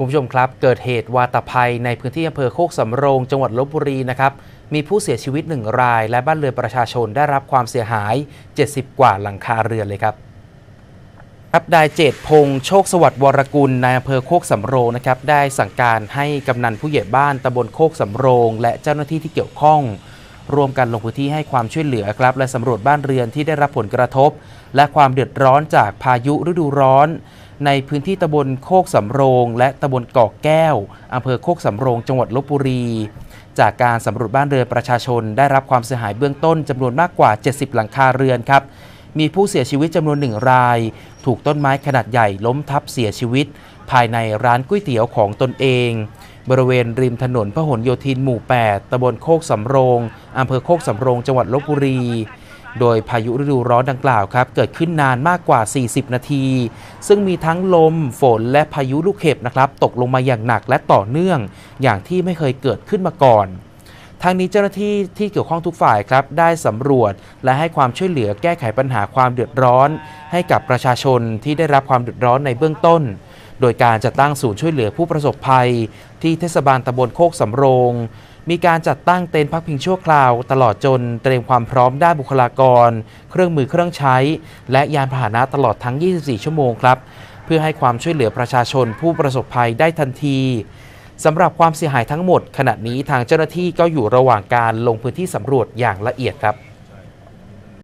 คุณผู้ชมครับ เกิดเหตุวาตภัยในพื้นที่อำเภอโคกสำโรง จังหวัดลบบุรีนะครับ มีผู้เสียชีวิตหนึ่งราย และบ้านเรือนประชาชนได้รับความเสียหาย 70 กว่าหลังคาเรือนเลยครับครับนายเจตพงษ์โชคสวัสดิ์วรกุลนายอำเภอโคกสำโรงนะครับได้สั่งการให้กำนันผู้ใหญ่บ้านตำบลโคกสำโรง และเจ้าหน้าที่ที่เกี่ยวข้องร่วมกันลงพื้นที่ให้ความช่วยเหลือครับ และสำรวจบ้านเรือนที่ได้รับผลกระทบ และความเดือดร้อนจากพายุฤดูร้อน ในพื้นที่ตำบลโคกสำโรง และตำบลกอกแก้วอำเภอโคกสำโรงจังหวัดลบบุรี จากการสำรวจบ้านเรือนประชาชนได้รับความเสียหายเบื้องต้นจำนวนมากกว่า 70 หลังคาเรือนครับ มีผู้เสียชีวิตจำนวนหนึ่งราย ถูกต้นไม้ขนาดใหญ่ล้มทับเสียชีวิต ภายในร้านก๋วยเตี๋ยวของตนเอง บริเวณริมถนนพหลโยธินหมู่ 8ตำบลโคกสำโรงอำเภอโคกสำโรง จังหวัดลบบุรี โดยพายุฤดูร้อนดังกล่าวครับ เกิดขึ้นนานมากกว่า 40 นาที ซึ่งมีทั้งลม ฝนและพายุลูกเห็บนะครับ ตกลงมาอย่างหนักและต่อเนื่อง อย่างที่ไม่เคยเกิดขึ้นมาก่อน ทางนี้เจ้าหน้าที่ที่เกี่ยวข้องทุกฝ่ายครับ ได้สำรวจและให้ความช่วยเหลือแก้ไขปัญหาความเดือดร้อน ให้กับประชาชนที่ได้รับความเดือดร้อนในเบื้องต้น โดยการจัดตั้งศูนย์ช่วยเหลือผู้ประสบภัย ที่เทศบาลตำบลโคกสำโรง มีการจัดตั้งเต็นท์พักพิงชั่วคราว ตลอดจนเตรียมความพร้อมด้านบุคลากร เครื่องมือเครื่องใช้ และยานพาหนะตลอดทั้ง 24 ชั่วโมงครับ เพื่อให้ความช่วยเหลือประชาชนผู้ประสบภัยได้ทันทีสำหรับความเสียหายทั้งหมด ขณะนี้ทางเจ้าหน้าที่ก็อยู่ระหว่างการลงพื้นที่สำรวจอย่างละเอียดครับ